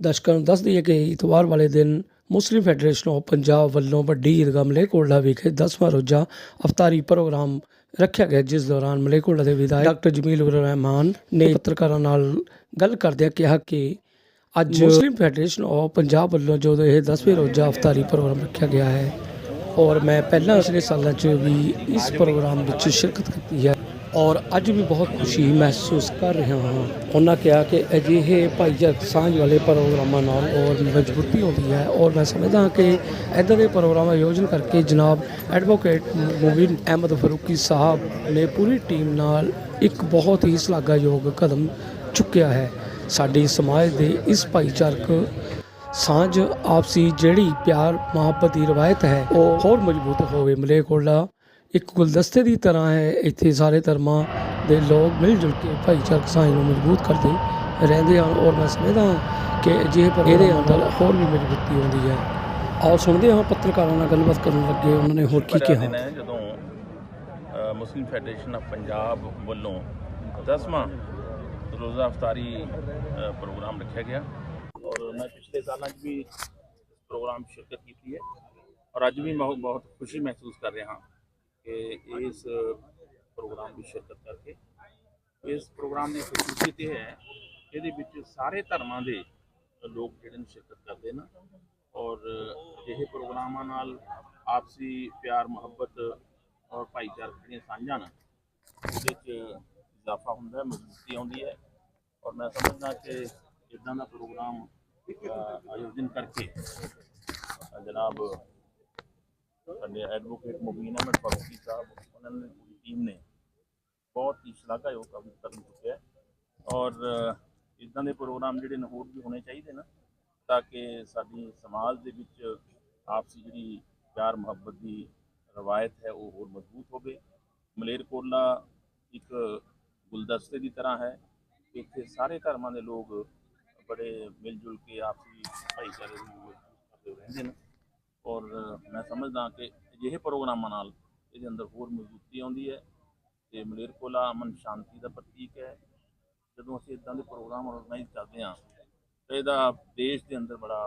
ਦਰਸ਼ਕਾਂ ਨੂੰ ਦੱਸ ਦਈਏ ਕਿ ਇਤਵਾਰ ਵਾਲੇ ਦਿਨ ਮੁਸਲਿਮ ਫੈਡਰੇਸ਼ਨ ਆਫ ਪੰਜਾਬ ਵੱਲੋਂ ਵੱਡੀ ਈਦਗਾਹ ਮਲੇਕੋਟਲਾ ਵਿਖੇ 10ਵਾਂ ਰੋਜ਼ਾ ਅਫਤਾਰੀ ਪ੍ਰੋਗਰਾਮ ਰੱਖਿਆ ਗਿਆ, ਜਿਸ ਦੌਰਾਨ ਮਲੇਕੋਟਲਾ ਦੇ ਵਿਧਾਇਕ ਡਾਕਟਰ ਜਮੀਲ ਉਰ ਰਹਿਮਾਨ ਨੇ ਪੱਤਰਕਾਰਾਂ ਨਾਲ ਗੱਲ ਕਰਦਿਆਂ ਕਿਹਾ ਕਿ ਅੱਜ ਮੁਸਲਿਮ ਫੈਡਰੇਸ਼ਨ ਆਫ ਪੰਜਾਬ ਵੱਲੋਂ ਜਦੋਂ ਇਹ 10ਵੇਂ ਰੋਜ਼ਾ ਅਫਤਾਰੀ ਪ੍ਰੋਗਰਾਮ ਰੱਖਿਆ ਗਿਆ ਹੈ ਔਰ ਮੈਂ ਪਹਿਲਾਂ ਪਿਛਲੇ ਸਾਲਾਂ 'ਚ ਵੀ ਇਸ ਪ੍ਰੋਗਰਾਮ ਵਿੱਚ ਸ਼ਿਰਕਤ ਕੀਤੀ ਹੈ ਔਰ ਅੱਜ ਵੀ ਬਹੁਤ ਖੁਸ਼ੀ ਮਹਿਸੂਸ ਕਰ ਰਿਹਾ ਹਾਂ। ਉਹਨਾਂ ਕਿਹਾ ਕਿ ਅਜਿਹੇ ਭਾਈਚਾਰਕ ਸਾਂਝ ਵਾਲੇ ਪ੍ਰੋਗਰਾਮਾਂ ਨਾਲ ਔਰ ਮਜ਼ਬੂਤੀ ਆਉਂਦੀ ਹੈ ਔਰ ਮੈਂ ਸਮਝਦਾ ਹਾਂ ਕਿ ਇੱਦਾਂ ਦੇ ਪ੍ਰੋਗਰਾਮ ਆਯੋਜਨ ਕਰਕੇ ਜਨਾਬ ਐਡਵੋਕੇਟ ਮੁਬੀਨ ਅਹਿਮਦ ਫਰੂਕੀ ਸਾਹਿਬ ਨੇ ਪੂਰੀ ਟੀਮ ਨਾਲ ਇੱਕ ਬਹੁਤ ਹੀ ਸ਼ਲਾਘਾਯੋਗ ਕਦਮ ਚੁੱਕਿਆ ਹੈ। ਸਾਡੇ ਸਮਾਜ ਦੇ ਇਸ ਭਾਈਚਾਰਕ ਸਾਂਝ ਆਪਸੀ ਜਿਹੜੀ ਪਿਆਰ ਮੁਹੱਬਤ ਦੀ ਰਵਾਇਤ ਹੈ, ਉਹ ਹੋਰ ਮਜ਼ਬੂਤ ਹੋਵੇ। ਮਲੇਕੋਲਾ ਇੱਕ ਗੁਲਦਸਤੇ ਦੀ ਤਰ੍ਹਾਂ ਹੈ। ਇੱਥੇ ਸਾਰੇ ਧਰਮਾਂ ਦੇ ਲੋਕ ਮਿਲ ਜੁਲ ਕੇ ਭਾਈਚਾਰਕ ਸਾਂਝ ਨੂੰ ਮਜ਼ਬੂਤ ਕਰਦੇ ਰਹਿੰਦੇ ਹਨ ਔਰ ਮੈਂ ਸਮਝਦਾ ਹਾਂ ਕਿ ਜੇ ਪਰ ਇਹਦੇ ਅੰਦਰ ਹੋਰ ਵੀ ਮਜ਼ਬੂਤੀ ਆਉਂਦੀ ਹੈ। ਆਓ ਸੁਣਦੇ ਹਾਂ ਪੱਤਰਕਾਰਾਂ ਨਾਲ ਗੱਲਬਾਤ ਕਰਨ ਲੱਗੇ ਉਹਨਾਂ ਨੇ ਹੋਰ ਕੀ ਕਿਹਾ। ਜਦੋਂ ਮੁਸਲਿਮ ਫੈਡਰੇਸ਼ਨ ਆਫ ਪੰਜਾਬ ਵੱਲੋਂ 10ਵਾਂ ਰੋਜ਼ਾ ਅਫਤਾਰੀ ਅ, ਪ੍ਰੋਗਰਾਮ ਰੱਖਿਆ ਗਿਆ। ਔਰ ਮੈਂ ਪਿਛਲੇ ਸਾਲਾਂ 'ਚ ਵੀ ਇਸ ਪ੍ਰੋਗਰਾਮ ਸ਼ਿਰਕਤ ਕੀਤੀ ਹੈ। ਔਰ ਅੱਜ ਵੀ ਮੈਂ ਬਹੁਤ ਖੁਸ਼ੀ ਮਹਿਸੂਸ ਕਰ ਰਿਹਾ ਹਾਂ। ਕਿ ਇਸ ਪ੍ਰੋਗਰਾਮ ਵਿੱਚ ਸ਼ਿਰਕਤ ਕਰਕੇ। ਇਸ ਪ੍ਰੋਗਰਾਮ ਦੀ ਖੂਬਸੂਰਤੀ ਇਹ ਹੈ ਇਹਦੇ ਵਿੱਚ ਸਾਰੇ ਧਰਮਾਂ ਦੇ ਲੋਕ ਜਿਹੜੇ ਨੇ ਸ਼ਿਰਕਤ ਕਰਦੇ ਨੇ ਔਰ ਅਜਿਹੇ ਪ੍ਰੋਗਰਾਮਾਂ ਨਾਲ ਆਪਸੀ ਪਿਆਰ ਮੁਹੱਬਤ ਔਰ ਭਾਈਚਾਰਕ ਜਿਹੜੀਆਂ ਸਾਂਝਾਂ ਨੇ ਉਹਦੇ 'ਚ ਇਜ਼ਾਫਾ ਹੁੰਦਾ ਹੈ ਮਜ਼ਬੂਤੀ ਆਉਂਦੀ ਹੈ। ਔਰ ਮੈਂ ਸਮਝਦਾ ਕਿ ਇਦਾਂ ਦਾ ਪ੍ਰੋਗਰਾਮ ਅ, ਆਯੋਜਨ ਕਰਕੇ ਜਨਾਬ ਸਾਡੇ ਐਡਵੋਕੇਟ ਮੁਬੀਨ ਅਹਿਮਦ ਫਾਰੂਕੀ ਸਾਹਿਬ, ਉਹਨਾਂ ਨੇ ਪੂਰੀ ਟੀਮ ਨੇ ਬਹੁਤ ਹੀ ਸ਼ਲਾਘਾਯੋਗ ਕੰਮ ਕਰਨ ਚੁੱਕਿਆ ਔਰ ਇਦਾਂ ਦੇ ਪ੍ਰੋਗਰਾਮ ਜਿਹੜੇ ਨੇ ਹੋਰ ਵੀ ਹੋਣੇ ਚਾਹੀਦੇ ਨਾ, ਤਾਂ ਕਿ ਸਾਡੀ ਸਮਾਜ ਦੇ ਵਿੱਚ ਆਪਸੀ ਜਿਹੜੀ ਪਿਆਰ ਮੁਹੱਬਤ ਦੀ ਰਵਾਇਤ ਹੈ, ਉਹ ਹੋਰ ਮਜ਼ਬੂਤ ਹੋਵੇ। ਮਲੇਰਕੋਲਾ ਇੱਕ ਗੁਲਦਸਤੇ ਦੀ ਤਰ੍ਹਾਂ ਹੈ। ਇੱਥੇ ਸਾਰੇ ਧਰਮਾਂ ਦੇ ਲੋਕ ਬੜੇ ਮਿਲ ਜੁਲ ਕੇ ਆਪਸੀ ਭਾਈਚਾਰੇ ਨੂੰ ਰਹਿੰਦੇ ਨੇ। ਔਰ ਸਮਝਦਾ ਕਿ ਅਜਿਹੇ ਪ੍ਰੋਗਰਾਮਾਂ ਨਾਲ ਇਹਦੇ ਅੰਦਰ ਹੋਰ ਮਜ਼ਬੂਤੀ ਆਉਂਦੀ ਹੈ ਤੇ ਮਲੇਰਕੋਲਾ ਅਮਨ ਸ਼ਾਂਤੀ ਦਾ ਪ੍ਰਤੀਕ ਹੈ। ਜਦੋਂ ਅਸੀਂ ਇਦਾਂ ਦੇ ਪ੍ਰੋਗਰਾਮ ਆਰਗੇਨਾਈਜ਼ ਕਰਦੇ ਹਾਂ, ਤਾਂ ਇਹਦਾ ਦੇਸ਼ ਦੇ ਅੰਦਰ ਬੜਾ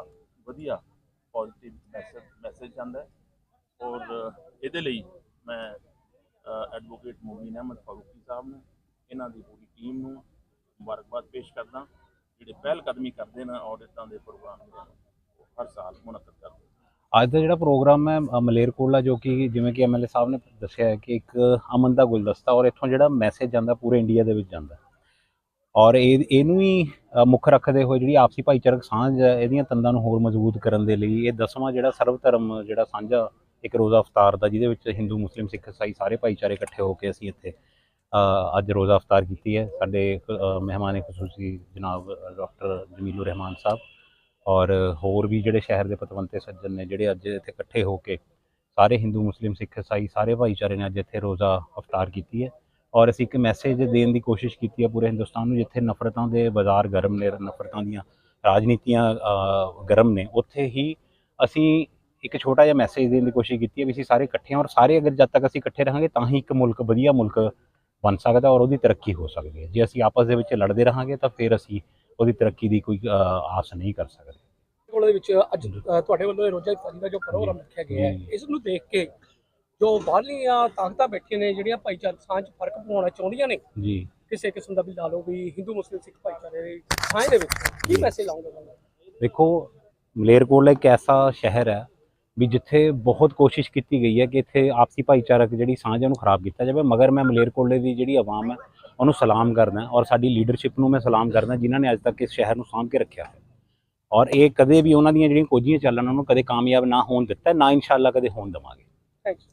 ਵਧੀਆ ਪੋਜ਼ਿਟਿਵ ਮੈਸੇਜ ਮੈਸੇਜ ਆਉਂਦਾ ਹੈ। ਔਰ ਇਹਦੇ ਲਈ ਮੈਂ ਐਡਵੋਕੇਟ ਮੁਬੀਨ ਅਹਿਮਦ ਫਾਰੂਕੀ ਸਾਹਿਬ ਨੂੰ, ਇਹਨਾਂ ਦੀ ਪੂਰੀ ਟੀਮ ਨੂੰ ਮੁਬਾਰਕਬਾਦ ਪੇਸ਼ ਕਰਦਾ ਜਿਹੜੇ ਪਹਿਲ ਕਦਮੀ ਕਰਦੇ ਨੇ ਔਰ ਇਦਾਂ ਦੇ ਪ੍ਰੋਗਰਾਮ ਹਰ ਸਾਲ ਮੁਨੱਕਦ ਕਰਦੇ ਅੱਜ ਦਾ ਜਿਹੜਾ ਪ੍ਰੋਗਰਾਮ ਹੈ ਅ, ਮਲੇਰਕੋਟਲਾ ਜੋ ਕਿ ਜਿਵੇਂ ਕਿ ਐਮਐਲਏ ਸਾਹਿਬ ਨੇ ਦੱਸਿਆ ਹੈ ਕਿ ਇੱਕ ਅਮਨ ਦਾ ਗੁਲਦਸਤਾ ਔਰ ਇੱਥੋਂ ਜਿਹੜਾ ਮੈਸੇਜ ਜਾਂਦਾ ਪੂਰੇ ਇੰਡੀਆ ਦੇ ਵਿੱਚ ਜਾਂਦਾ ਔਰ ਇਹ ਇਹਨੂੰ ਹੀ ਮੁੱਖ ਰੱਖਦੇ ਹੋਏ ਜਿਹੜੀ ਆਪਸੀ ਭਾਈਚਾਰਕ ਸਾਂਝ ਹੈ ਇਹਦੀਆਂ ਤੰਦਾਂ ਨੂੰ ਹੋਰ ਮਜ਼ਬੂਤ ਕਰਨ ਦੇ ਲਈ ਇਹ ਦਸਵਾਂ ਜਿਹੜਾ ਸਰਵ ਧਰਮ ਜਿਹੜਾ ਸਾਂਝਾ ਇੱਕ ਰੋਜ਼ਾ ਅਫਤਾਰ ਦਾ ਜਿਹਦੇ ਵਿੱਚ ਹਿੰਦੂ ਮੁਸਲਿਮ ਸਿੱਖ ਇਸਾਈ ਸਾਰੇ ਭਾਈਚਾਰੇ ਇਕੱਠੇ ਹੋ ਕੇ ਅਸੀਂ ਇੱਥੇ ਅੱਜ ਰੋਜ਼ਾ ਅਫਤਾਰ ਕੀਤੀ ਹੈ। ਸਾਡੇ ਅ, ਮਹਿਮਾਨ ਖਸੂਸੀ ਜਨਾਬ ਡਾਕਟਰ ਜਮੀਲੁਰ ਰਹਿਮਾਨ ਸਾਹਿਬ ਔਰ ਹੋਰ ਵੀ ਜਿਹੜੇ ਸ਼ਹਿਰ ਦੇ ਪਤਵੰਤੇ ਸੱਜਣ ਨੇ, ਜਿਹੜੇ ਅੱਜ ਇੱਥੇ ਇਕੱਠੇ ਹੋ ਕੇ ਸਾਰੇ ਹਿੰਦੂ, ਮੁਸਲਿਮ, ਸਿੱਖ ਇਸਾਈ ਸਾਰੇ ਭਾਈਚਾਰੇ ਨੇ ਅੱਜ ਇੱਥੇ ਰੋਜ਼ਾ ਅਫਤਾਰ ਕੀਤੀ ਹੈ। ਔਰ ਅਸੀਂ ਇੱਕ ਮੈਸੇਜ ਦੇਣ ਦੀ ਕੋਸ਼ਿਸ਼ ਕੀਤੀ ਹੈ ਪੂਰੇ ਹਿੰਦੁਸਤਾਨ ਨੂੰ, ਜਿੱਥੇ ਨਫ਼ਰਤਾਂ ਦੇ ਬਾਜ਼ਾਰ ਗਰਮ ਨੇ, ਨਫ਼ਰਤਾਂ ਦੀਆਂ ਰਾਜਨੀਤੀਆਂ ਗਰਮ ਨੇ, ਉੱਥੇ ਹੀ ਅਸੀਂ ਇੱਕ ਛੋਟਾ ਜਿਹਾ ਮੈਸੇਜ ਦੇਣ ਦੀ ਕੋਸ਼ਿਸ਼ ਕੀਤੀ ਹੈ ਵੀ ਅਸੀਂ ਸਾਰੇ ਇਕੱਠੇ ਹਾਂ ਔਰ ਸਾਰੇ ਅਗਰ ਜਦ ਤੱਕ ਅਸੀਂ ਇਕੱਠੇ ਰਹਾਂਗੇ ਤਾਂ ਹੀ ਇੱਕ ਮੁਲਕ, ਵਧੀਆ ਮੁਲਕ ਬਣ ਸਕਦਾ ਔਰ ਉਹਦੀ ਤਰੱਕੀ ਹੋ ਸਕਦੀ ਹੈ। ਜੇ ਅਸੀਂ ਆਪਸ ਦੇ ਵਿੱਚ ਲੜਦੇ ਰਹਾਂਗੇ ਤਾਂ ਫਿਰ ਅਸੀਂ ਉਹਦੀ ਤਰੱਕੀ ਦੀ ਕੋਈ ਆਸ ਨਹੀਂ ਕਰ ਸਕਦੇ ਕੋਲ ਦੇ ਵਿੱਚ ਅੱਜ ਤੁਹਾਡੇ ਵੱਲੋਂ ਇਹ ਰੋਜ਼ਾ ਇਫਤਾਰੀ ਦਾ ਜੋ ਪ੍ਰੋਗਰਾਮ ਰੱਖਿਆ ਗਿਆ ਹੈ। ਇਸ ਨੂੰ ਦੇਖ ਕੇ ਜੋ ਬਾਹਰਲੀਆਂ ਤਾਕਤਾਂ ਬੈਠੀਆਂ ਨੇ ਜਿਹੜੀਆਂ ਭਾਈਚਾਰਕ ਸਾਂਝ ਫ਼ਰਕ ਪਾਉਣਾ ਚਾਹੁੰਦੀਆਂ ਨੇ ਜੀ ਕਿਸੇ ਕਿਸਮ ਦਾ ਵੀ ਲਾ ਲਓ ਵੀ ਹਿੰਦੂ ਮੁਸਲਿਮ ਸਿੱਖ ਭਾਈਚਾਰੇ ਦੀ ਸਾਂਝ ਦੇ ਵਿੱਚ ਕੀ। ਮੈਸੇਜ ਲਾਉਂਗੇ ਦੇਖੋ ਮਲੇਰਕੋਟਲਾ ਇੱਕ ਐਸਾ ਸ਼ਹਿਰ ਹੈ ਵੀ ਜਿੱਥੇ ਬਹੁਤ ਕੋਸ਼ਿਸ਼ ਕੀਤੀ ਗਈ ਹੈ ਕਿ ਇੱਥੇ ਆਪਸੀ ਭਾਈਚਾਰਕ ਜਿਹੜੀ ਸਾਂਝ ਉਹਨੂੰ ਖਰਾਬ ਕੀਤਾ ਜਾਵੇ ਮਗਰ ਮੈਂ ਮਲੇਰਕੋਟਲੇ ਦੀ ਜਿਹੜੀ ਆਵਾਮ ਹੈ ਉਹਨੂੰ ਸਲਾਮ ਕਰਦਾ ਔਰ ਸਾਡੀ ਲੀਡਰਸ਼ਿਪ ਨੂੰ ਮੈਂ ਸਲਾਮ ਕਰਦਾ ਜਿਨ੍ਹਾਂ ਨੇ ਅੱਜ ਤੱਕ ਇਸ ਸ਼ਹਿਰ ਨੂੰ ਸਾਂਭ ਕੇ ਰੱਖਿਆ ਹੈ ਔਰ ਇਹ ਕਦੇ ਵੀ ਉਹਨਾਂ ਦੀਆਂ ਜਿਹੜੀਆਂ ਕੋਝੀਆਂ ਚੱਲਣ, ਉਹਨੂੰ ਕਦੇ ਕਾਮਯਾਬ ਨਾ ਹੋਣ ਦਿੱਤਾ, ਨਾ ਇਨਸ਼ਾਅੱਲਾ ਕਦੇ ਹੋਣ ਦੇਵਾਂਗੇ। ਥੈਂਕਸ